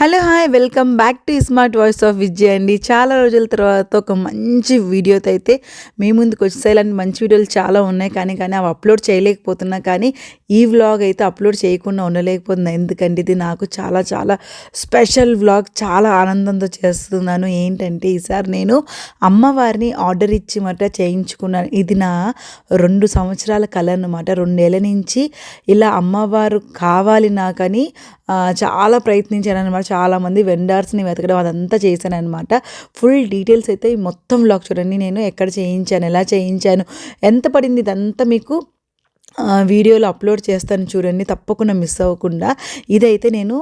Hello hi welcome back to smart voice of Vijay అండి. చాలా రోజుల తర్వాత ఒక మంచి వీడియోతో అయితే మీ ముందుకు వచ్చేసాయి. ఇలాంటి మంచి వీడియోలు చాలా ఉన్నాయి. కానీ కానీ అవి అప్లోడ్ చేయలేకపోతున్నా కానీ ఈ వ్లాగ్ అయితే అప్లోడ్ చేయకుండా ఉండలేకపోతున్నా. ఎందుకంటే ఇది నాకు చాలా చాలా స్పెషల్ వ్లాగ్. చాలా ఆనందంతో చేస్తున్నాను. ఏంటంటే ఈసారి నేను అమ్మవారిని ఆర్డర్ ఇచ్చి మాట చేయించుకున్నాను. ఇది నా రెండు సంవత్సరాల కళ అనమాట రెండేళ్ళ నుంచి ఇలా అమ్మవారు కావాలి నాకని చాలా ప్రయత్నించాను అనమాట చాలామంది వెండర్స్ని వెతకడం అదంతా చేశాను అనమాట ఫుల్ డీటెయిల్స్ అయితే ఈ మొత్తం బ్లాగ్ చూడండి. నేను ఎక్కడ చేయించాను ఎలా చేయించాను ఎంత పడింది ఇదంతా మీకు వీడియోలు అప్లోడ్ చేస్తాను చూడండి తప్పకుండా మిస్ అవ్వకుండా. ఇదైతే నేను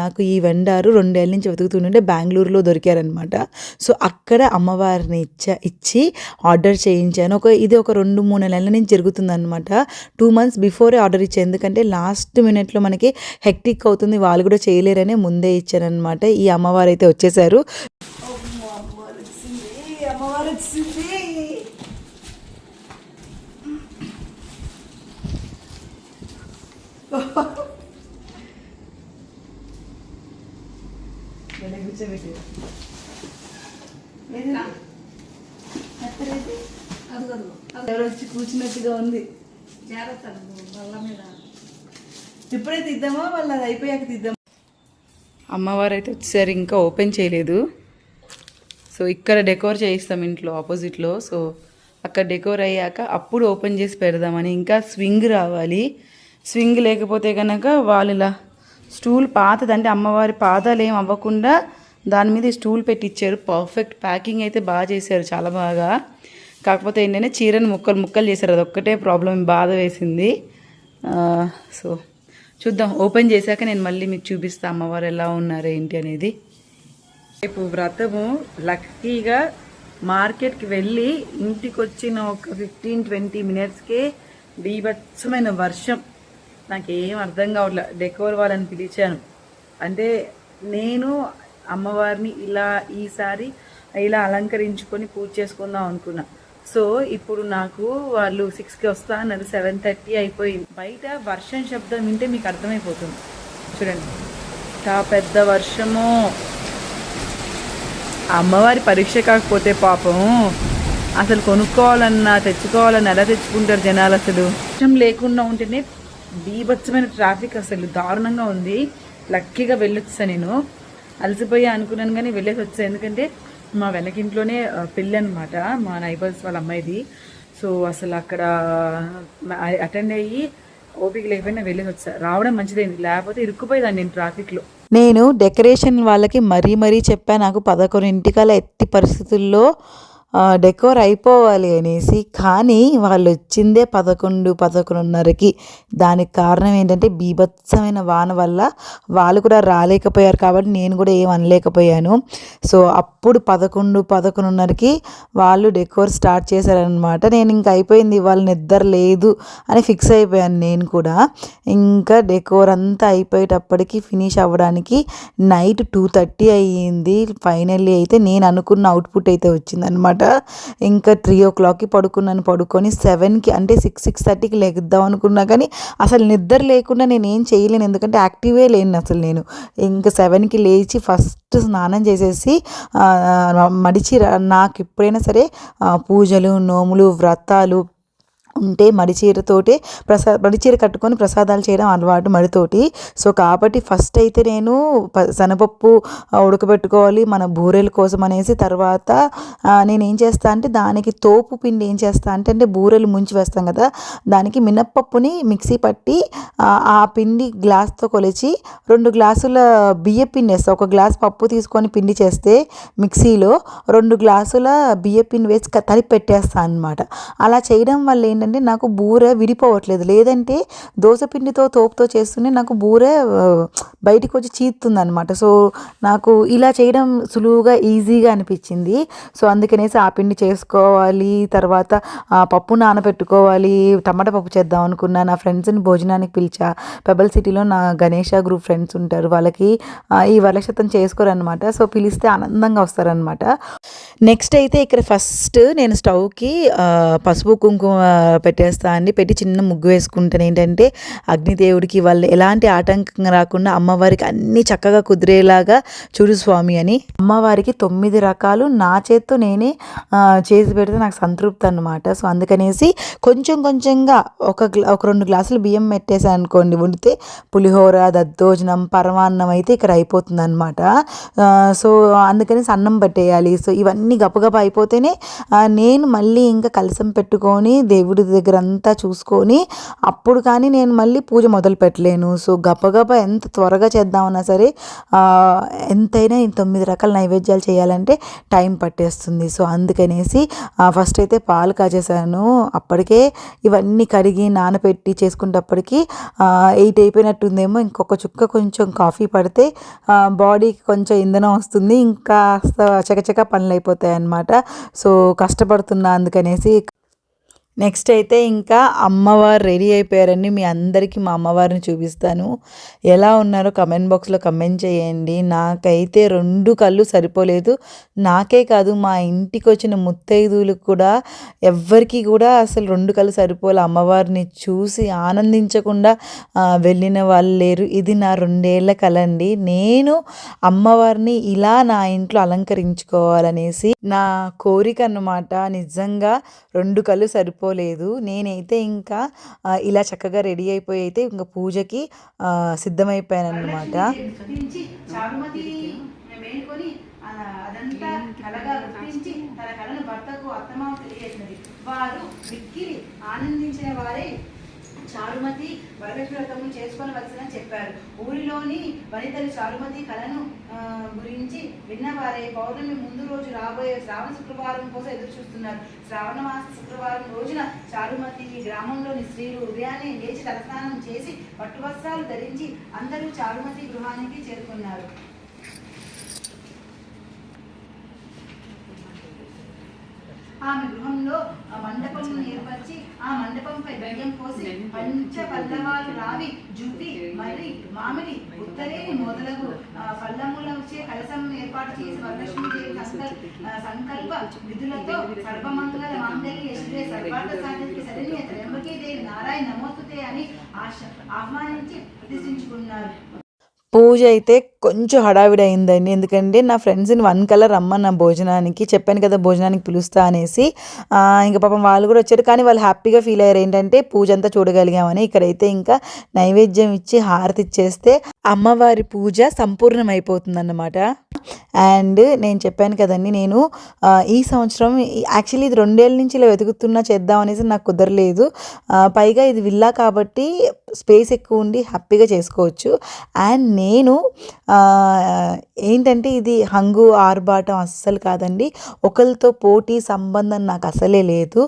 నాకు ఈ వెండారు రెండేళ్ళ నుంచి వెతుకుతుంటే బెంగళూరులో దొరికారనమాట సో అక్కడ అమ్మవారిని ఇచ్చా ఇచ్చి ఆర్డర్ చేయించాను. ఒక ఇది ఒక రెండు మూడు నెలల నుంచి జరుగుతుందనమాట టూ మంత్స్ బిఫోరే ఆర్డర్ ఇచ్చాను. ఎందుకంటే లాస్ట్ మినిట్లో మనకి హెక్టిక్ అవుతుంది వాళ్ళు కూడా చేయలేరనే ముందే ఇచ్చానమాట ఈ అమ్మవారు అయితే వచ్చేసారు అమ్మవారు వచ్చింది ఎవరు వచ్చి కూర్చున్నట్టుగా ఉంది. ఇప్పుడే తీద్దామా? వాళ్ళు అది అయిపోయాక తీద్దామా? అమ్మవారు అయితే వచ్చేసరి ఇంకా ఓపెన్ చేయలేదు. సో ఇక్కడ డెకోర్ చేయిస్తాం ఇంట్లో ఆపోజిట్లో. సో అక్కడ డెకోర్ అయ్యాక అప్పుడు ఓపెన్ చేసి పెడదామని ఇంకా స్వింగ్ రావాలి. స్వింగ్ లేకపోతే కనుక వాళ్ళు ఇలా స్టూల్ పాతదంటే అమ్మవారి పాదాలు ఏం అవ్వకుండా దాని మీద స్టూల్ పెట్టించారు పర్ఫెక్ట్ ప్యాకింగ్ అయితే బాగా చేశారు చాలా బాగా. కాకపోతే ఏంటంటే చీరను ముక్కలు ముక్కలు చేశారు. అదొక్కటే ప్రాబ్లం బాధ వేసింది. సో చూద్దాం. ఓపెన్ చేశాక నేను మళ్ళీ మీకు చూపిస్తాను అమ్మవారు ఎలా ఉన్నారు ఏంటి అనేది. రేపు వ్రతము లక్కీగా మార్కెట్కి వెళ్ళి ఇంటికి వచ్చిన ఒక ఫిఫ్టీన్ ట్వంటీ మినిట్స్కే బీభత్సమైన వర్షం. నాకేం అర్థం కావట్లే. డెకోర్ వాళ్ళని పిలిచాను. అంటే నేను అమ్మవారిని ఇలా ఈసారి ఇలా అలంకరించుకొని పూజ చేసుకుందాం అనుకున్నా. సో ఇప్పుడు నాకు వాళ్ళు సిక్స్కి వస్తా అన్నారు. సెవెన్ థర్టీ అయిపోయింది. బయట వర్షం శబ్దం వింటే మీకు అర్థమైపోతుంది. చూడండి. చా పెద్ద వర్షము. అమ్మవారి పరీక్ష కాకపోతే పాపం. అసలు కొనుక్కోవాలన్నా తెచ్చుకోవాలన్నా ఎలా తెచ్చుకుంటారు జనాలు అసలు? వర్షం లేకుండా ఉంటేనే బీభత్సమైన ట్రాఫిక్ అసలు దారుణంగా ఉంది. లక్కీగా వెళ్ళొచ్చా నేను? అలసిపోయా అనుకున్నాను కానీ వెళ్ళేసి వచ్చా. ఎందుకంటే మా వెనకింట్లోనే పెళ్ళి అనమాట మా నైబర్స్ వాళ్ళ అమ్మాయిది. సో అసలు అక్కడ అటెండ్ అయ్యి ఓపిక లేకపోయినా వెళ్ళేసి వచ్చా. రావడం మంచిదైంది. లేకపోతే ఇరుక్కుపోయేదాన్ని నేను ట్రాఫిక్లో. నేను డెకరేషన్ వాళ్ళకి మరీ మరీ చెప్పా. నాకు పదకొండింటికల్లా ఎత్తి పరిస్థితుల్లో డెకోర్ అయిపోవాలి అనేసి కానీ వాళ్ళు వచ్చిందే పదకొండు పదకొండున్నరకి. దానికి కారణం ఏంటంటే బీభత్సమైన వాన వల్ల వాళ్ళు కూడా రాలేకపోయారు కాబట్టి నేను కూడా ఏం అనలేకపోయాను. సో అప్పుడు పదకొండు పదకొండున్నరకి వాళ్ళు డెకోర్ స్టార్ట్ చేశారనమాట నేను ఇంకా అయిపోయింది వాళ్ళు నిద్ర లేదు అని ఫిక్స్ అయిపోయాను నేను కూడా. ఇంకా డెకోర్ అంతా అయిపోయేటప్పటికి ఫినిష్ అవ్వడానికి నైట్ టూ థర్టీ అయ్యింది. ఫైనల్లీ అయితే నేను అనుకున్న అవుట్పుట్ అయితే వచ్చిందనమాట ఇంకా త్రీ ఓ క్లాక్కి పడుకున్నాను పడుకొని సెవెన్కి అంటే సిక్స్ సిక్స్ థర్టీకి లెగుద్దాం అనుకున్నా కానీ అసలు నిద్ర లేకుండా నేను ఏం చేయలేను. ఎందుకంటే యాక్టివే లేను అసలు నేను. ఇంకా సెవెన్కి లేచి ఫస్ట్ స్నానం చేసేసి మడిచి నాకు ఎప్పుడైనా సరే పూజలు నోములు వ్రతాలు ఉంటే మడిచీరతోటే ప్రసా మడిచీర కట్టుకొని ప్రసాదాలు చేయడం అలవాటు మడితోటి. సో కాబట్టి ఫస్ట్ అయితే నేను ప ఉడకబెట్టుకోవాలి మన బూరెల కోసం అనేసి తర్వాత నేను ఏం చేస్తా అంటే దానికి తోపు పిండి ఏం చేస్తా అంటే అంటే బూరెలు ముంచి వేస్తాం కదా దానికి మినప్పప్పుని మిక్సీ పట్టి ఆ, పిండి గ్లాస్తో కొలిచి రెండు గ్లాసుల బియ్య పిండి వేస్తా. ఒక గ్లాస్ పప్పు తీసుకొని పిండి చేస్తే మిక్సీలో రెండు గ్లాసుల బియ్య పిండి వేసి తరిపి తలిపి పెట్టేస్తాను అనమాట అలా చేయడం వల్ల ఏంటంటే నాకు బూర విడిపోవట్లేదు. లేదంటే దోశ పిండితో తోపుతో చేస్తూనే నాకు బూర బయటకు వచ్చి చీతుంది అనమాట సో నాకు ఇలా చేయడం సులువుగా ఈజీగా అనిపించింది. సో అందుకనేసి ఆ పిండి చేసుకోవాలి తర్వాత ఆ పప్పు నానబెట్టుకోవాలి టమాటా పప్పు చేద్దాం అనుకున్నా. నా ఫ్రెండ్స్ని భోజనానికి పిలిచా. పెబల్ సిటీలో నా గణేష గ్రూప్ ఫ్రెండ్స్ ఉంటారు. వాళ్ళకి ఈ వరలక్షతం చేసుకోరనమాట సో పిలిస్తే ఆనందంగా వస్తారనమాట నెక్స్ట్ అయితే ఇక్కడ ఫస్ట్ నేను స్టవ్కి పసుపు కుంకుమ పెట్టేస్తా అండి పెట్టి చిన్న ముగ్గు వేసుకుంటాను. ఏంటంటే అగ్నిదేవుడికి వాళ్ళు ఎలాంటి ఆటంకం రాకుండా అమ్మవారికి అన్నీ చక్కగా కుదిరేలాగా చూడు స్వామి అని. అమ్మవారికి తొమ్మిది రకాలు. నా చేత్తో నేనే చేసి పెడితే నాకు సంతృప్తి అనమాట సో అందుకనేసి కొంచెం కొంచెంగా ఒక గ్లా ఒక రెండు గ్లాసులు బియ్యం పెట్టేసాను అనుకోండి. వండితే పులిహోర దద్దోజనం పరమాన్నం అయితే ఇక్కడ అయిపోతుంది అనమాట సో అందుకనేసి అన్నం పట్టేయాలి. సో ఇవన్నీ గబగబా అయిపోతేనే నేను మళ్ళీ ఇంకా కలసం పెట్టుకొని దేవుడి దగ్గర అంతా చూసుకొని అప్పుడు కానీ నేను మళ్ళీ పూజ మొదలు పెట్టలేను. సో గబగబా ఎంత త్వరగా చేద్దామన్నా సరే ఎంతైనా ఈ తొమ్మిది రకాల నైవేద్యాలు చేయాలంటే టైం పట్టేస్తుంది. సో అందుకనేసి ఫస్ట్ అయితే పాలు కాచేసాను అప్పటికే ఇవన్నీ కడిగి నానబెట్టి చేసుకునేటప్పటికి ఎయిట్ అయిపోయినట్టుందేమో ఇంకొక చుక్క కొంచెం కాఫీ పడితే బాడీకి కొంచెం ఇంధనం వస్తుంది. ఇంకా చకచక పనులు అయిపోతాయి అన్నమాట సో కష్టపడుతున్నా అందుకనేసి నెక్స్ట్ అయితే ఇంకా అమ్మవారు రెడీ అయిపోయారండి. మీ అందరికీ మా అమ్మవారిని చూపిస్తాను. ఎలా ఉన్నారో కమెంట్ బాక్స్లో కమెంట్ చేయండి. నాకైతే రెండు కళ్ళు సరిపోలేదు. నాకే కాదు మా ఇంటికి వచ్చిన ముత్తైదువులకు కూడా ఎవ్వరికి కూడా అసలు రెండు కళ్ళు సరిపోలే. అమ్మవారిని చూసి ఆనందించకుండా వెళ్ళిన వాళ్ళు లేరు. ఇది నా రెండేళ్ళ కలండి. నేను అమ్మవారిని ఇలా నా ఇంట్లో అలంకరించుకోవాలనేసి నా కోరిక అన్నమాట. నిజంగా రెండు కళ్ళు సరిపో సరిపోలేదు నేనైతే ఇంకా ఇలా చక్కగా రెడీ అయిపోయి అయితే ఇంకా పూజకి సిద్ధమైపోయాను అనమాట అదంతా కలగా గుర్తించి తన కళను భర్తకు అత్తమామ తెలియజేసినది. వారు మిక్కిలి ఆనందించిన వారే చారుమతి వరలక్ష్మి చేసుకోవలసిన చెప్పారు. ఊరిలోని వనితలు చారుమతి కళను ఆ, గురించి విన్నవారే. పౌర్ణమి ముందు రోజు రాబోయే శ్రావణ శుక్రవారం కోసం ఎదురు చూస్తున్నారు శ్రావణ మాస శుక్రవారం రోజున చారుమతి గ్రామంలోని స్త్రీలు ఉదయాన్నే లేచి తలస్నానం చేసి పట్టు వస్త్రాలు ధరించి అందరూ చారుమతి గృహానికి చేరుకున్నారు. ఆమె గృహంలో మండపం ఏర్పరిచి ఆ మండపంపై బియ్యం పోసి పంచ పల్లవాలు రావి జుట్టి మరి మామిడి ఉత్తరేని మొదలగు ఆ, పల్లముల వచ్చే కలసం ఏర్పాటు చేసి వరలక్ష్మీదేవి దేవి సంకల్ప విధులతో సర్వమంగళ మాంగళ్య శివే సర్వార్థ సాధికి సరిని త్రయంబకీ దేవి నారాయణ నమోస్తుతే అని ఆశ ఆహ్వానించి ప్రతిష్ఠించుకున్నారు. పూజ అయితే కొంచెం హడావిడి అయిందండి. ఎందుకంటే నా ఫ్రెండ్స్ని వన్ కలర్ రమ్మన్న భోజనానికి. చెప్పాను కదా భోజనానికి పిలుస్తా అనేసి. ఇంకా పాపం వాళ్ళు కూడా వచ్చారు. కానీ వాళ్ళు హ్యాపీగా ఫీల్ అయ్యారు. ఏంటంటే పూజ అంతా చూడగలిగామని. ఇక్కడైతే ఇంకా నైవేద్యం ఇచ్చి హారతి ఇచ్చేస్తే అమ్మవారి పూజ సంపూర్ణమైపోతుందన్నమాట. అండ్ నేను చెప్పాను కదండి నేను ఈ సంవత్సరం యాక్చువల్లీ ఇది రెండేళ్ళ నుంచి ఇలా వెతుకుతున్నా చేద్దాం అనేసి నాకు కుదరలేదు. పైగా ఇది విల్లా కాబట్టి స్పేస్ ఎక్కువ ఉండి హ్యాపీగా చేసుకోవచ్చు. అండ్ నేను ఏంటంటే ఇది హంగు ఆర్భాటం అస్సలు కాదండి. ఒకరితో పోటీ సంబంధం నాకు అసలే లేదు.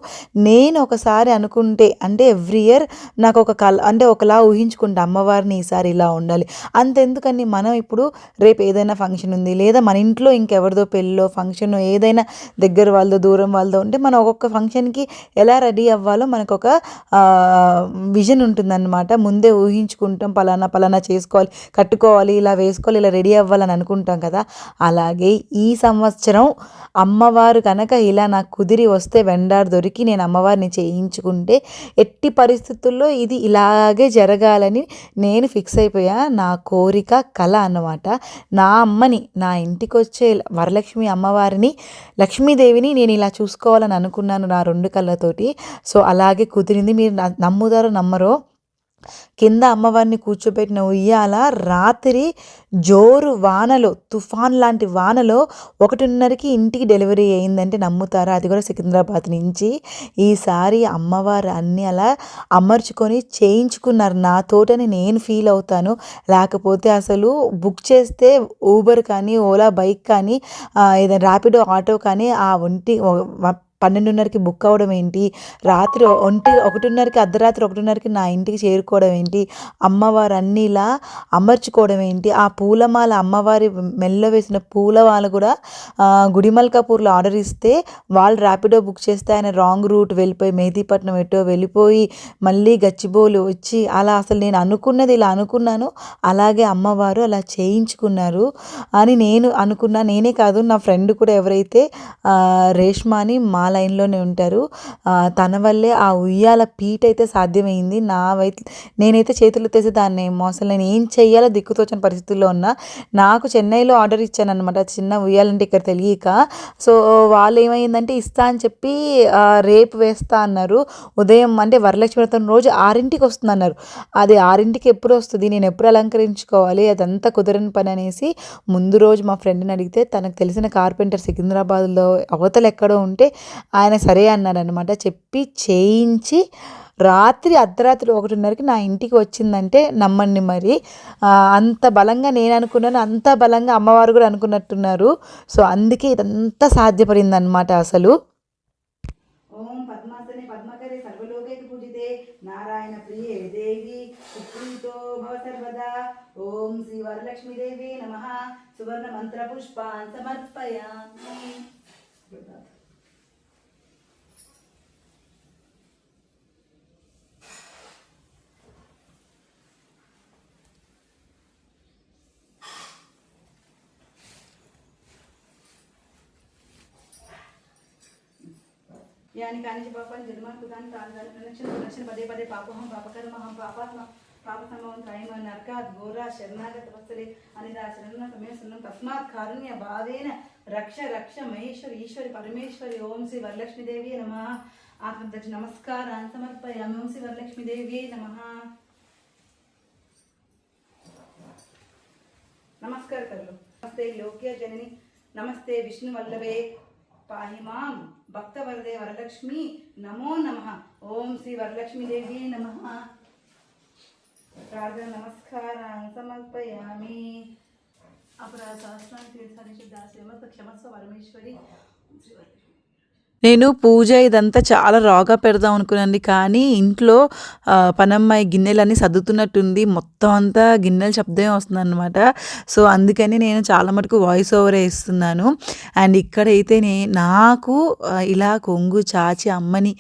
నేను ఒకసారి అనుకుంటే అంటే ఎవ్రీ ఇయర్ నాకు ఒక కళ అంటే ఒకలా ఊహించుకుంటా అమ్మవారిని ఈసారి ఇలా ఉండాలి. అంతెందుకని మనం ఇప్పుడు రేపు ఏదైనా ఫంక్షన్ ఉంది లేదా మన ఇంట్లో ఇంకెవరిదో పెళ్ళో ఫంక్షన్ ఏదైనా దగ్గర వాళ్ళదో దూరం వాళ్ళదో ఉంటే మనం ఒక్కొక్క ఫంక్షన్కి ఎలా రెడీ అవ్వాలో మనకు ఒక విజన్ ఉంటుందన్నమాట. ముందే ఊహించుకుంటాం పలానా పలానా చేసుకోవాలి కట్టుకోవాలి ఇలా వేసుకోవాలి ఇలా రెడీ అవ్వాలని అనుకుంటాం కదా. అలాగే ఈ సంవత్సరం అమ్మవారు కనుక ఇలా నాకు కుదిరి వస్తే వెండారు దొరికి నేను అమ్మవారిని చేయించుకుంటే ఎట్టి పరిస్థితుల్లో ఇది ఇలాగే జరగాలని నేను ఫిక్స్ అయిపోయా. నా కోరిక కళ అన్నమాట. నా అమ్మని నా ఇంటికి వచ్చే వరలక్ష్మి అమ్మవారిని లక్ష్మీదేవిని నేను ఇలా చూసుకోవాలని అనుకున్నాను నా రెండు కళ్ళతోటి. సో అలాగే కుదిరింది. మీరు నమ్ముదారో నమ్మరో కింద అమ్మవారిని కూర్చోబెట్టిన ఉయ్యాల రాత్రి జోరు వానలో తుఫాన్ లాంటి వానలో ఒకటిన్నరకి ఇంటికి డెలివరీ అయిందంటే నమ్ముతారా? అది కూడా సికింద్రాబాద్ నుంచి. ఈసారి అమ్మవారు అన్నీ అలా అమర్చుకొని చేయించుకున్నారు. నాతోటని నేను ఫీల్ అవుతాను. లేకపోతే అసలు బుక్ చేస్తే ఊబర్ కానీ ఓలా బైక్ కానీ ఏదైనా ర్యాపిడో ఆటో కానీ ఆ ఒంటి పన్నెండున్నరకి బుక్ అవ్వడం ఏంటి? రాత్రి ఒంటి ఒకటిన్నరకి అర్ధరాత్రి ఒకటిన్నరకి నా ఇంటికి చేరుకోవడం ఏంటి? అమ్మవారు అన్నీ ఇలా అమర్చుకోవడం ఏంటి? ఆ పూలమాల అమ్మవారి మెల్ల వేసిన పూలమాల కూడా గుడిమల్కాపూర్లో ఆర్డర్ ఇస్తే వాళ్ళు ర్యాపిడో బుక్ చేస్తే ఆయన రాంగ్ రూట్ వెళ్ళిపోయి మెహదీపట్నం ఎటో వెళ్ళిపోయి మళ్ళీ గచ్చిబోలు వచ్చి అలా అసలు నేను అనుకున్నది ఇలా అనుకున్నాను అలాగే అమ్మవారు అలా చేయించుకున్నారు అని నేను అనుకున్నా. నేనే కాదు నా ఫ్రెండ్ కూడా ఎవరైతే రేష్మాని మాల లైన్లోనే ఉంటారు. తన వల్లే ఆ ఉయ్యాల పీట్ అయితే సాధ్యమైంది. నా వై నేనైతే చేతులు తెసి దాన్ని మోసం అసలు నేను ఏం చెయ్యాలో దిక్కుతోచిన పరిస్థితుల్లో ఉన్నా నాకు చెన్నైలో ఆర్డర్ ఇచ్చాను అనమాట చిన్న ఉయ్యాలంటే ఇక్కడ తెలియక. సో వాళ్ళు ఏమైందంటే ఇస్తా అని చెప్పి రేపు వేస్తా అన్నారు. ఉదయం అంటే వరలక్ష్మి వ్రతం రోజు ఆరింటికి వస్తుంది అన్నారు అది ఆరింటికి ఎప్పుడు వస్తుంది? నేను ఎప్పుడు అలంకరించుకోవాలి? అదంతా కుదరని పని అనేసి ముందు రోజు మా ఫ్రెండ్ని అడిగితే తనకు తెలిసిన కార్పెంటర్ సికింద్రాబాద్లో అవతలు ఎక్కడో ఉంటే ఆయన సరే అన్నారనమాట చెప్పి చేయించి రాత్రి అర్ధరాత్రి ఒకటిన్నరకి నా ఇంటికి వచ్చిందంటే నమ్మండి మరి. అంత బలంగా నేను అనుకున్నాను అంత బలంగా అమ్మవారు కూడా అనుకున్నట్టున్నారు. సో అందుకే ఇదంతా సాధ్యపడింది అనమాట అసలు. ఓం పద్మాసనే పద్మకరే సర్వలోకైక పూజితే నారాయణ ప్రియే దేవి సుప్రీతో భవ సర్వదా. ఓం శ్రీ వరలక్ష్మి దేవి నమ. సువర్ణ మంత్ర పుష్పాన్ సమర్పయామి. యాని కాని పాపాన్ని జన్మాన్ కుదాన్ని తాను ప్రదక్షిణ ప్రదక్షిణ పదే పదే పాపహం పాపకర్మహం పాపాత్మ పాప సంభవం త్రయమ నరకాత్ ఘోర శరణాగత వత్సలే అనిదా శరణ సమేశనం తస్మాత్ కారుణ్య భావేన రక్ష రక్ష మహేశ్వరి ఈశ్వరి పరమేశ్వరి ఓం శ్రీ వరలక్ష్మీదేవి నమ ఆత్మదక్ష నమస్కారాన్ని సమర్పయామి ఓం శ్రీ వరలక్ష్మీదేవి నమ नमस्कार कर लो नमस्ते लोक्य जननी नमस्ते विष्णु పాహి మాం భక్త వరదే వరలక్ష్మి నమో నమ ఓం శ్రీ వరలక్ష్మీదేవి నమ ప్రార్థన నమస్కారాన్ని సమర్పయామి అపరాధ సహస్రాన్ని తీర్థాన్ని శుద్ధాశ్రమ క్షమస్వ పరమేశ్వరి శ్రీ నేను పూజ ఇదంతా చాలా రాగా పెడదాం అనుకున్నాను. కానీ ఇంట్లో పనమ్మాయి గిన్నెలన్నీ సర్దుతున్నట్టుంది. మొత్తం అంతా గిన్నెల శబ్దమే వస్తుందన్నమాట. సో అందుకని నేను చాలా మటుకు వాయిస్ ఓవర్ ఇస్తున్నాను. అండ్ ఇక్కడైతే నే నాకు ఇలా కొంగు చాచి అమ్మని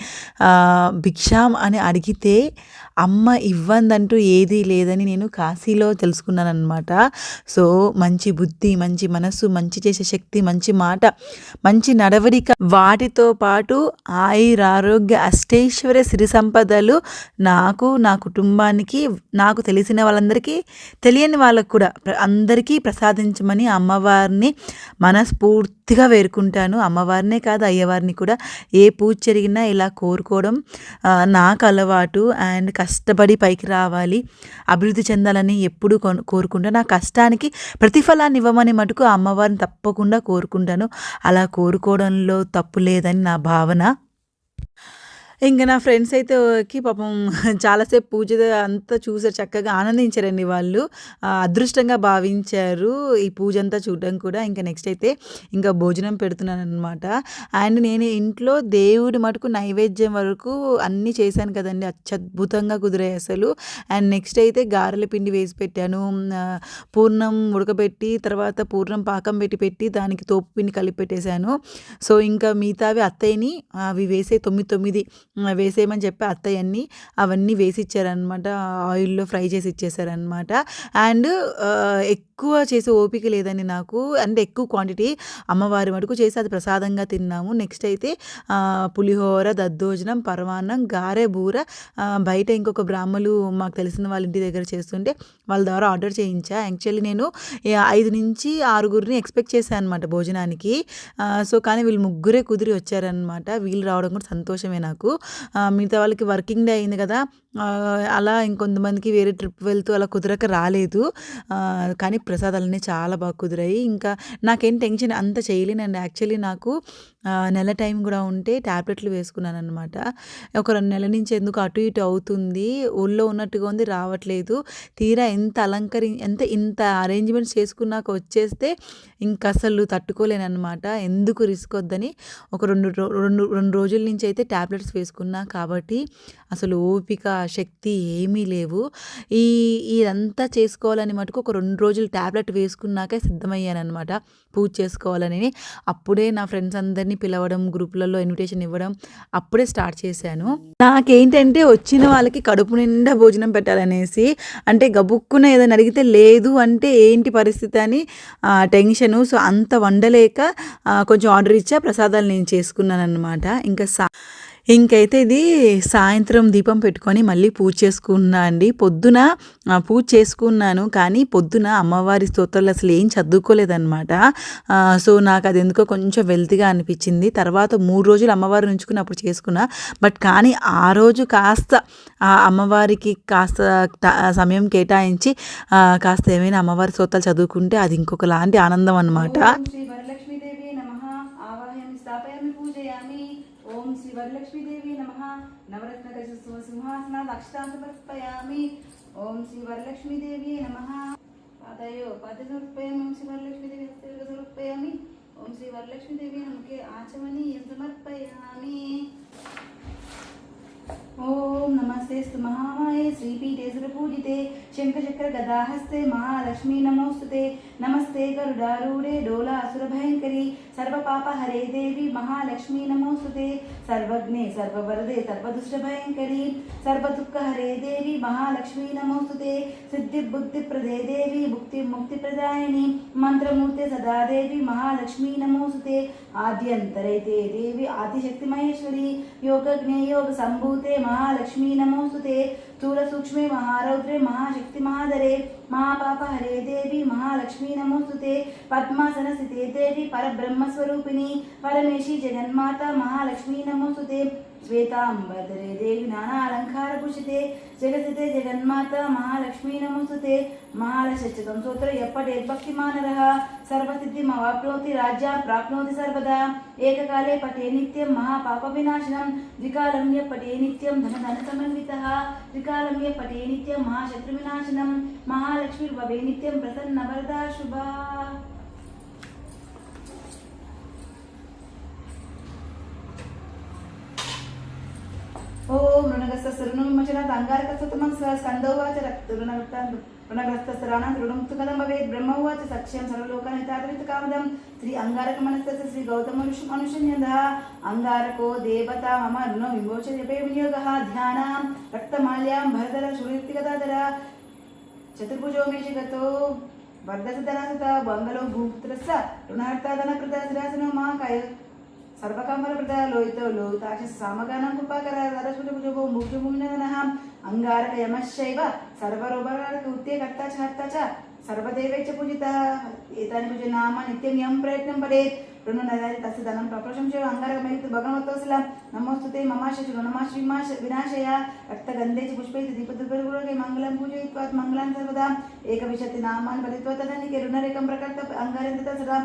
భిక్షాం అని అడిగితే అమ్మ ఇవ్వందంటూ ఏదీ లేదని నేను కాశీలో తెలుసుకున్నాను అనమాట సో మంచి బుద్ధి మంచి మనస్సు మంచి చేసే శక్తి మంచి మాట మంచి నడవడిక. వాటితో పాటు ఆయురారోగ్య అష్టైశ్వర్య సిరి సంపదలు నాకు నా కుటుంబానికి నాకు తెలిసిన వాళ్ళందరికీ తెలియని వాళ్ళకు కూడా అందరికీ ప్రసాదించమని అమ్మవారిని మనస్ఫూర్తిగా వేరుకుంటాను అమ్మవారినే కాదు అయ్యవారిని కూడా ఏ పూజ జరిగినా ఇలా కోరుకోవడం నాకు అలవాటు. అండ్ కష్టపడి పైకి రావాలి. అభివృద్ధి చెందాలని ఎప్పుడు కోరుకుంటా. కోరుకుంటాను నా కష్టానికి ప్రతిఫలాన్ని ఇవ్వమని మటుకు అమ్మవారిని తప్పకుండా కోరుకుంటాను. అలా కోరుకోవడంలో తప్పు లేదని నా భావన. ఇంకా నా ఫ్రెండ్స్ అయితే కి పాపం చాలాసేపు పూజ అంతా చూసారు చక్కగా ఆనందించారండి వాళ్ళు. అదృష్టంగా భావించారు ఈ పూజ అంతా చూడడం కూడా. ఇంకా నెక్స్ట్ అయితే ఇంకా భోజనం పెడుతున్నాను అనమాట అండ్ నేను ఇంట్లో దేవుడి మటుకు నైవేద్యం వరకు అన్నీ చేశాను కదండి అత్యద్భుతంగా కుదిరాయి అసలు. అండ్ నెక్స్ట్ అయితే గారెల పిండి వేసి పెట్టాను. పూర్ణం ఉడకబెట్టి తర్వాత పూర్ణం పాకం పెట్టి పెట్టి దానికి తోపు పిండి కలిపి పెట్టేశాను. సో ఇంకా మిగతావి అత్తయ్యని అవి వేసే తొమ్మిది తొమ్మిది వేసేయమని చెప్పి అత్తయ్యన్ని అవన్నీ వేసి ఇచ్చారనమాట ఆయిల్లో ఫ్రై చేసి ఇచ్చేసారనమాట అండ్ ఎక్కువ చేసే ఓపిక లేదని నాకు. అంటే ఎక్కువ క్వాంటిటీ అమ్మవారి మటుకు చేసి అది ప్రసాదంగా తిన్నాము. నెక్స్ట్ అయితే పులిహోర దద్దోజనం పరమాన్నం గారె బూర బయట ఇంకొక బ్రాహ్మలు మాకు తెలిసిన వాళ్ళ ఇంటి దగ్గర చేస్తుంటే వాళ్ళ ద్వారా ఆర్డర్ చేయించా. యాక్చువల్లీ నేను ఐదు నుంచి ఆరుగురిని ఎక్స్పెక్ట్ చేశాను అనమాట భోజనానికి సో కానీ వీళ్ళు ముగ్గురే కుదిరి వచ్చారనమాట వీళ్ళు రావడం కూడా సంతోషమే నాకు. మిగతా వాళ్ళకి వర్కింగ్ డే అయింది కదా అలా ఇంకొంతమందికి వేరే ట్రిప్ వెళ్తూ అలా కుదరక రాలేదు. కానీ ప్రసాదాలన్నీ చాలా బాగా కుదిరాయి. ఇంకా నాకేం టెన్షన్ అంత చేయలేనండి. యాక్చువల్లీ నాకు నెల టైం కూడా ఉంటే ట్యాబ్లెట్లు వేసుకున్నాను అనమాట ఒక రెండు నెలల నుంచి ఎందుకు అటు ఇటు అవుతుంది ఊళ్ళో ఉన్నట్టుగా ఉంది రావట్లేదు. తీరా ఎంత అలంకరి ఎంత ఇంత అరేంజ్మెంట్స్ చేసుకున్నాక వచ్చేస్తే ఇంక అసలు తట్టుకోలేనమాట ఎందుకు రిస్క్ వద్దని ఒక రెండు రో- రెండు రెండు రోజుల నుంచి అయితే ట్యాబ్లెట్స్ వేసుకున్నాను. చేసుకున్నా కాబట్టి అసలు ఓపిక శక్తి ఏమీ లేవు. ఈ ఇదంతా చేసుకోవాలని మటుకు ఒక రెండు రోజులు ట్యాబ్లెట్ వేసుకున్నాకే సిద్ధమయ్యానమాట పూజ చేసుకోవాలని అప్పుడే నా ఫ్రెండ్స్ అందరినీ పిలవడం గ్రూప్లలో ఇన్విటేషన్ ఇవ్వడం అప్పుడే స్టార్ట్ చేశాను. నాకేంటంటే వచ్చిన వాళ్ళకి కడుపు నిండా భోజనం పెట్టాలనేసి అంటే గబుక్కున ఏదైనా అడిగితే లేదు అంటే ఏంటి పరిస్థితి అని టెన్షను సో అంత వండలేక కొంచెం ఆర్డర్ ఇచ్చా ప్రసాదాలు నేను చేసుకున్నాను అనమాట ఇంకా సా ఇంకైతే ఇది సాయంత్రం దీపం పెట్టుకొని మళ్ళీ పూజ చేసుకున్నా అండి. పొద్దున పూజ చేసుకున్నాను కానీ పొద్దున అమ్మవారి స్తోత్రాలు అసలు ఏం చదువుకోలేదన్నమాట. సో నాకు అది ఎందుకో కొంచెం వెల్తిగా అనిపించింది. తర్వాత మూడు రోజులు అమ్మవారి ఉంచుకుని అప్పుడు చేసుకున్నా. బట్ కానీ ఆ రోజు కాస్త అమ్మవారికి కాస్త సమయం కేటాయించి కాస్త ఏమైనా అమ్మవారి స్తోత్రాలు చదువుకుంటే అది ఇంకొక లాంటి ఆనందం అనమాట ఓం శ్రీ వరలక్ష్మీదేవి నమ ఆవాహయామి స్థాపయామి పూజయామి ఓం శ్రీ వరలక్ష్మీదేవి నమ నవరత్న గజస్వ సింహాసనాద్ అక్షతాం సమర్పయామి ఓం శ్రీ వరలక్ష్మీదేవి నమ పాదయో పాద సమర్పయామి ఓం శ్రీ వరలక్ష్మీదేవి హస్తయోగ సమర్పయామి ఓం శ్రీ వరలక్ష్మీదేవి నమకే ఆచమనీయం సమర్పయామి ఓం నమస్తేస్తు మహామాయే శ్రీపీఠే సురపూజితే శంఖచక్ర గదాహస్తే మహాలక్ష్మీ నమోస్తుతే నమస్తే గరుడారూఢే డోలాసురభయంకరి సర్వపాపహరే దేవి మహాలక్ష్మీ నమోస్తుతే సర్వజ్ఞే సర్వవరదే సర్వదుష్టభయంకరి సర్వదుఃఖహరే దేవి మహాలక్ష్మీ నమోస్తుతే సిద్ధిబుద్ధిప్రదే దేవి ముక్తి ముక్తిప్రదాయిని మంత్రమూర్తే సదా దేవి మహాలక్ష్మీ నమోస్తుతే ఆద్యంతరైతే దేవి ఆదిశక్తి మహేశ్వరి యోగజ్ఞే యోగ సంభూతే మహాలక్ష్మీ నమోస్తుతే స్థూల సూక్ష్మే మహారౌద్రే మహాశక్తి మహాదరే మహాపాప హరే దేవి మహాలక్ష్మీ నమోస్తుతే పద్మాసన స్థితే దేవి శ్వేతాంబరే దేవి నానా అలంకార భూషితే జగసితే జగన్మాత మహాలక్ష్మీ నమోస్తుతే మహాలక్ష్యం సూత్ర ఎప్పటి భక్తిమానరః. సర్వసిద్ధి మవాప్నోతి రాజ్యా ప్రాప్నోతి సర్వదా. ఏకకాలే పటే నిత్యం మహాపాప వినాశనం. ద్వికాలమ్య య పటే నిత్యం ధన ధన సమన్విత. ద్వికాలమ్య య పటే నిత్యం మహాశత్రు వినాశనం. మహాలక్ష్మిర్భవే నిత్యం ప్రసన్న వరదా శుభా ఓం రుణగ్రస్త రుణ విమోచనాత్ అంగారకస్తమం స్కందోవాచ రుణగ్రస్త రుణగ్రస్తరాణం రుణముక్త భవేత్ బ్రహ్మోవాచ సక్ష్యం సర్వలోకనితాదరిత కామదం. శ్రీ అంగారక మనస్తస్య శ్రీ గౌతమ మనుష్య మనుష్యన్యద అంగారకో దేవత మమ రుణ విమోచనపే వినియోగ. ధ్యానాం రక్తమాల్యాం భరధర శుభయుక్తిగదాధర చతుర్భుజో మే వర్ధస ధనసత బంగళో భూపుత్రస్య రుణహర్తాదన ప్రదాశిరాసనో మా కయ సర్వకామల ప్రదా లోహితో లోహితాక్ష సామగానం కృపాకర రరస్ఫుటభుజభో ముఖ్యభూమినదనః అంగారక యమశ్చైవ సర్వరూపరాలకు ఉత్తే కర్త చ హర్త చ. సర్వదేవై చ ఏతాని పూజ నామ నిత్యం యం ప్రయత్నం పడేత్ రుణనదారి తస్య ధనం ప్రప్రశంస అంగారకమైతు భగవతోసల నమోస్తుతే మమాశ రుణమాశ విమాశ వినాశయ. రక్తగంధే చ పుష్పై దీపదుర్గరుగే మంగళం పూజయిత్వాత్ మంగళాన్ సర్వదా. ఏకవిశతి నామాన్ పదిత్వా తదనికే రుణరేకం ప్రకర్త అంగారంత సదా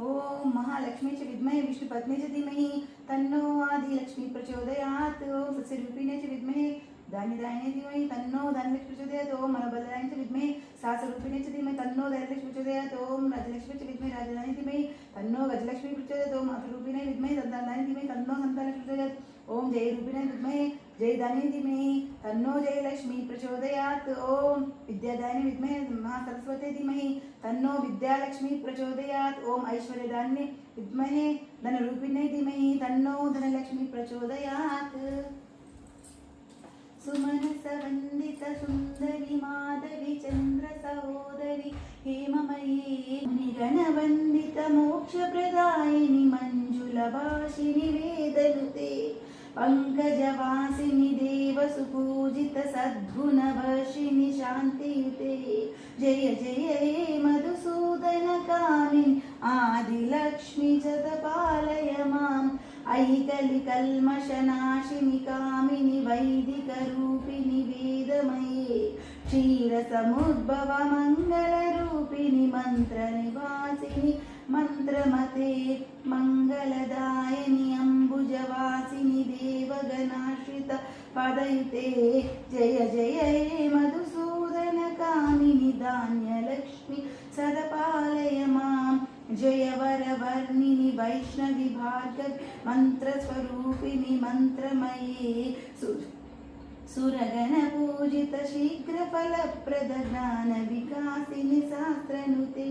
ओम महालक्ष्मी च विद्महे विष्णुपत्नी च धीमहि तन्नो आदि लक्ष्मी प्रचोदयात्। ओम सत्स्वरूपिणे च विद्महे धान्यदायिने धीमहि, तन्नो धनलक्ष्मी प्रचोदयात्। ओम मनोबलदायिने च विद्महे सासरूपिणे च धीमहि, तन्नो धनलक्ष्मी प्रचोदयात्। ओम राजलक्ष्मी च विद्महे, राजधानी धीमहि, तन्नो गजलक्ष्मी प्रचोदयात्। ओम मातृरूपिणे विद्महे तन्नो संतानलक्ष्मी प्रचोदयात्। ओम जयरूपिणे विद्महे जयदानी धीमहि तन्नो जयलक्ष्मी प्रचोदयात् ओम विद्यादायिने विद्महे महासरस्वती धीमहि तन्नो विद्यालक्ष्मी प्रचोदयात् ओम ऐश्वर्यदान्ये विद्महे धनरूपिणे धीमहि तन्नो धनलक्ष्मी प्रचोदयात् सुमनसवन्दित सुन्दरि माधवि चन्द्र सहोदरि हेममयी निगणवन्दित मोक्षप्रदायिनि मञ्जुलभाषिनि वेदनुते पङ्कजवासिनि देवसुपूजित सद्गुणवर्षिणि शान्तियुते जय जय हे मधुसूदनकामिनि आदिलक्ष्मि जतपालय माम् ऐकलिकल्मषनाशिनि कामिनि वैदिकरूपिणि वेदमये क्षीरसमुद्भव मङ्गलरूपिणि మంత్రమతే మంగళదాయని అంబుజవాసిని దేవగణాశ్రిత పదయుతే జయ జయ హే మధుసూదన కామిని ధాన్యలక్ష్మి సదపాలయ మాం జయవరవర్ణిని వైష్ణవి భార్గవి మంత్రస్వరూపిణి మంత్రమయే సు సురగణ పూజిత శీఘ్రఫలప్రద జ్ఞాన వికాసిని శాస్త్రనుతే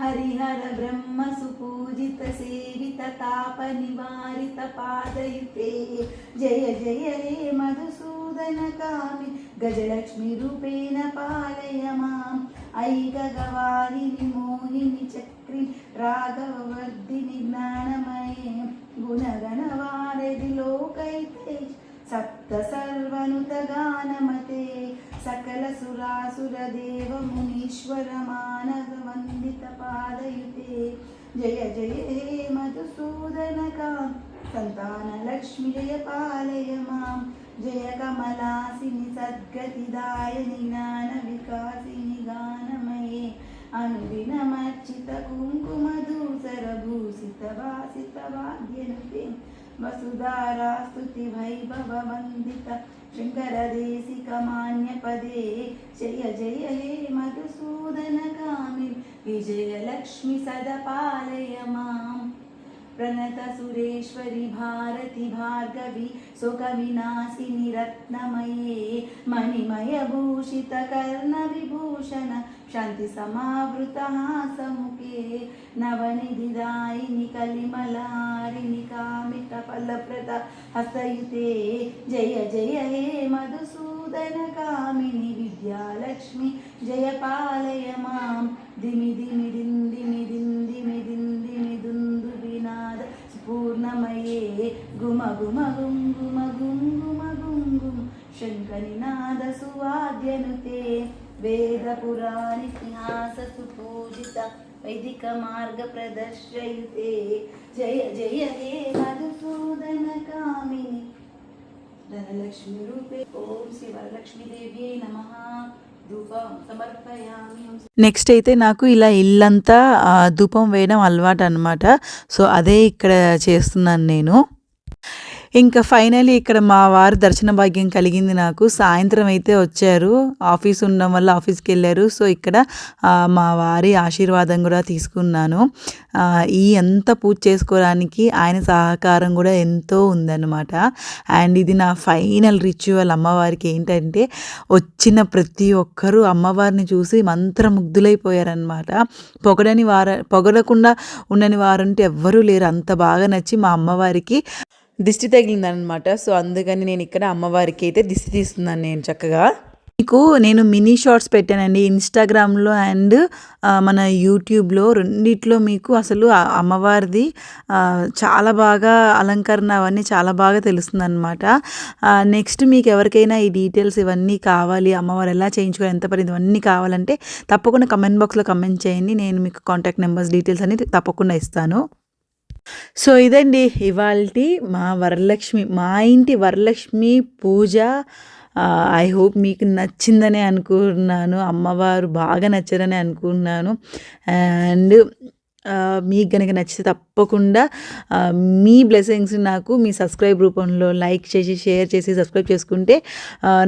హరిహర బ్రహ్మ సుపూజిత సేవిత తాప నివారిత పాదయుతే. జయ జయ హే మధుసూదన కామి గజలక్ష్మి రూపేణ పాలయ మాం. ఐక గవాహిని మోహిని చక్రి రాఘవవర్ధిని జ్ఞానమయే. గుణగణ వారధి లోకైతే. సప్త సర్వనుత గానమతే సకల సురాసుర దేవ మునీశ్వర మానవ వందిత పాదయుతే జయ జయ హే మధుసూదనకా సంతాన లక్ష్మి జయ పాలయ మాం జయ కమలాసిని సద్గతిదాయని జ్ఞాన వికాసిని గానమయే. అనుదినమర్చిత కుంకుమధూసర భూషిత వాసిత వాద్యనుతే వసుధారాస్తుతి వైభవ వందిత శంకరదేశిక మాన్యపదే జయ జయ హే మధుసూదన కామి విజయలక్ష్మి సదపాలయ మాం ప్రణత సురేశ్వరి భారతి భార్గవి సుఖ వినాశిని రత్నమయే మణిమయ భూషిత కర్ణ విభూషణ శాంతి సమావృత హాసముఖే నవనిధిదాయిని కలిమలహారిణి కామిత ఫలప్రద హస్తయుతే జయ గుమ గుమ నాద సువాద్యనుతే వేద పురాణితిహాస సుపూజిత వైదిక మార్గ ప్రదర్శయుతే. జయ జయ హే మధుసూదన కామిని. ధనలక్ష్మి రూపే. ఓం శ్రీ వరలక్ష్మీదేవ్యై నమః. నెక్స్ట్ అయితే నాకు ఇలా ఇల్లంతా ధూపం వేయడం అలవాటు అనమాట సో అదే ఇక్కడ చేస్తున్నాను నేను. ఇంకా ఫైనలీ ఇక్కడ మా వారు దర్శన భాగ్యం కలిగింది నాకు. సాయంత్రం అయితే వచ్చారు. ఆఫీస్ ఉండడం వల్ల ఆఫీస్కి వెళ్ళారు. సో ఇక్కడ మా వారి ఆశీర్వాదం కూడా తీసుకున్నాను. ఈ అంత పూజ చేసుకోవడానికి ఆయన సహకారం కూడా ఎంతో ఉందన్నమాట. అండ్ ఇది నా ఫైనల్ రిచువల్ అమ్మవారికి ఏంటంటే వచ్చిన ప్రతి ఒక్కరూ అమ్మవారిని చూసి మంత్రముగ్ధులైపోయారనమాట పొగడని వార పొగడకుండా ఉండని వారంటే ఎవ్వరూ లేరు. అంత బాగా నచ్చి మా అమ్మవారికి దిష్టి తగిలిందనమాట. సో అందుకని నేను ఇక్కడ అమ్మవారికి అయితే దిష్టి తీస్తున్నాను నేను చక్కగా. మీకు నేను మినీ షార్ట్స్ పెట్టానండి. ఇన్స్టాగ్రామ్లో అండ్ మన యూట్యూబ్లో రెండిట్లో మీకు అసలు అమ్మవారిది చాలా బాగా అలంకరణ అవన్నీ చాలా బాగా తెలుస్తుంది అనమాట నెక్స్ట్ మీకు ఎవరికైనా ఈ డీటెయిల్స్ ఇవన్నీ కావాలి అమ్మవారు ఎలా చేయించుకోవాలి ఎంత పడింది ఇవన్నీ కావాలంటే తప్పకుండా కమెంట్ బాక్స్లో కమెంట్ చేయండి. నేను మీకు కాంటాక్ట్ నెంబర్స్ డీటెయిల్స్ అన్ని తప్పకుండా ఇస్తాను. సో ఇదండి ఇవాళ మా వరలక్ష్మి మా ఇంటి వరలక్ష్మి పూజ. ఐ హోప్ మీకు నచ్చిందని అనుకున్నాను. అమ్మవారు బాగా నచ్చారని అనుకున్నాను. అండ్ మీకు కనుక నచ్చితే తప్పకుండా మీ బ్లెస్సింగ్స్ నాకు మీ సబ్స్క్రైబ్ రూపంలో లైక్ చేసి షేర్ చేసి సబ్స్క్రైబ్ చేసుకుంటే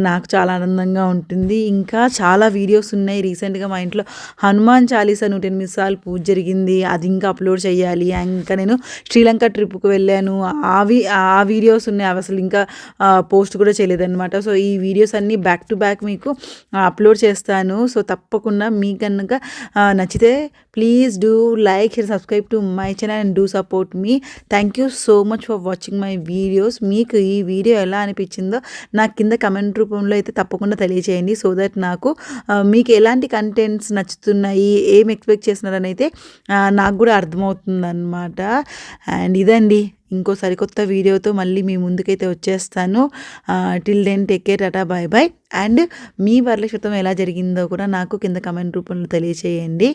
నాకు చాలా ఆనందంగా ఉంటుంది. ఇంకా చాలా వీడియోస్ ఉన్నాయి. రీసెంట్గా మా ఇంట్లో హనుమాన్ చాలీసా నూట ఎనిమిది సార్లు పూజ జరిగింది. అది ఇంకా అప్లోడ్ చేయాలి. ఇంకా నేను శ్రీలంక ట్రిప్కి వెళ్ళాను. అవి ఆ వీడియోస్ ఉన్నాయి. అవి అసలు ఇంకా పోస్ట్ కూడా చేయలేదన్నమాట. సో ఈ వీడియోస్ అన్నీ బ్యాక్ టు బ్యాక్ మీకు అప్లోడ్ చేస్తాను. సో తప్పకుండా మీకు కనుక నచ్చితే please do like and subscribe to my channel and do support me thank you so much for watching my videos మీకు ఈ వీడియో ఎలా అనిపించిందో నాకు కింద కమెంట్ రూపంలో అయితే తప్పకుండా తెలియజేయండి సో దట్ నాకు మీకు ఎలాంటి కంటెంట్స్ నచ్చుతున్నాయి ఏం ఎక్స్పెక్ట్ చేస్తున్నారని అయితే నాకు కూడా అర్థమవుతుంది అనమాట అండ్ ఇదండి ఇంకో సరికొత్త వీడియోతో మళ్ళీ మీ ముందుకైతే వచ్చేస్తాను. Till then take care tata bye bye and మీ వరలక్ష్మితం ఎలా జరిగిందో కూడా నాకు కింద కమెంట్ రూపంలో తెలియచేయండి.